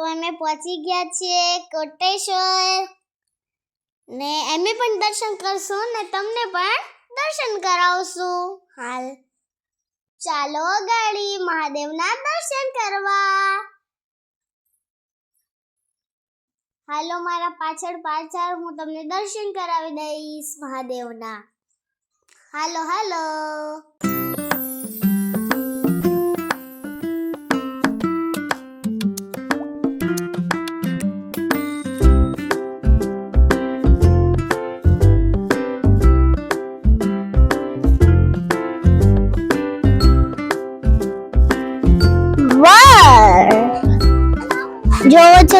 તો અમે પહોંચી ગયા છીએ કોટેશ્વર. ને અમે પણ દર્શન કરશું ને તમને પણ દર્શન કરાવશું. હાલ. ચાલો ગાડી મહાદેવના દર્શન કરવા. હાલો મારા પાછળ પાછળ હું તમને દર્શન કરાવી દઈશ મહાદેવના. હાલો હાલો.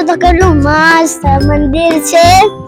તો કેટલું મસ્ત મંદિર છે.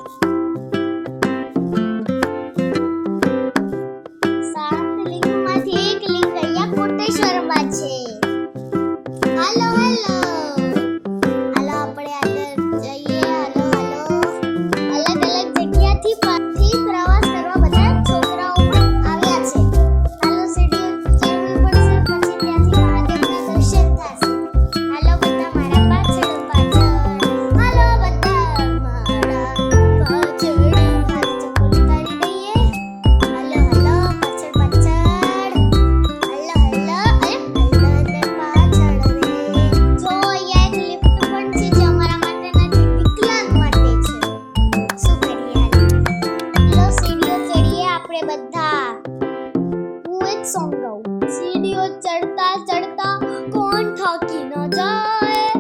સોંગ ગાઉં સીડીઓ ચડતા ચડતા કોણ થાકી ન જાય?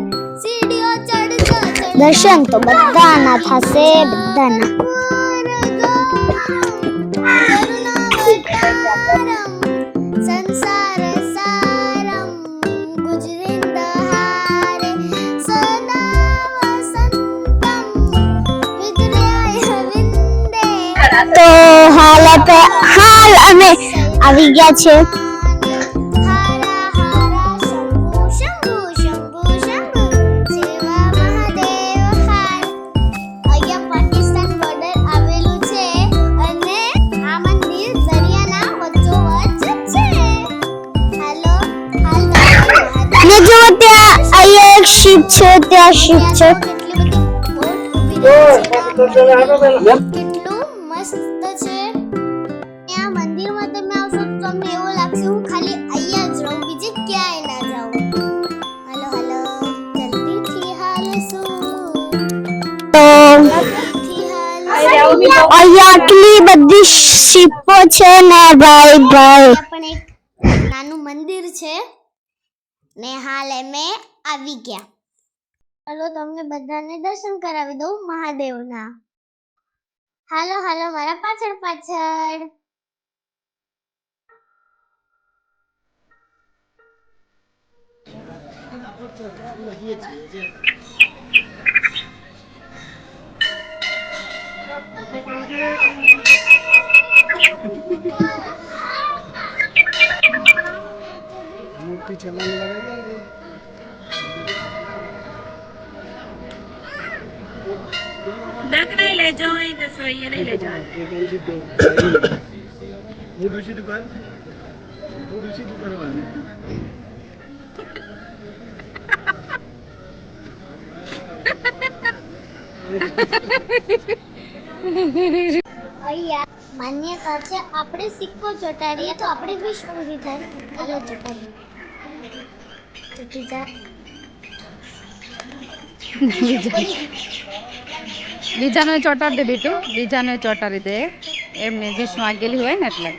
સીડીઓ ચડતા ચડતા દર્શન તો બધાના થશે બધાના. સંસાર સારમ ગુજરિંદ હારે સદા વસંતમ વિદ્યાય વિંદે તો હાલ હાલ અમે આવી ગયા છે. હારા હારા શંભુ શંભુ શંભુ શંભુ સેવા મહાદેવ હાર અહીંયા પાકિસ્તાન બોર્ડર આવેલું છે અને આ મંદિર દરિયાના વચ્ચોવચ્ચ છે. હાલો હાલ ને જો ત્યાં અહીંયા એક શિપ છે ત્યાં શિપ છે કેટલું મસ્ત છે. તો અહીંયા આટલી બધી શિપો છે ને ભાઈ ભાઈ. પણ એક નાનું મંદિર છે ને હાલ અમે આવી ગયા. હાલો, તમને બધાને દર્શન કરાવી દઉં મહાદેવના. હાલો હાલો, મારા પાછળ પાછળ. पीछे मन लगेगा नहीं ले जाओ ये तो नहीं ले जाओ। ये दूसरी दुकान वो दूसरी दुकान वाले અહીંયા માન્યતા આપણે સિક્કો ચોટાડીએ તો આપણે વિશ પૂરી થાય. હાલો, ચોટાડીએ. ચોટી જા. બીજાને ચોટાડી દે બીટું બીજાને ચોટાડી દે. એમને વિશ માંગેલી હોય ને એટલે.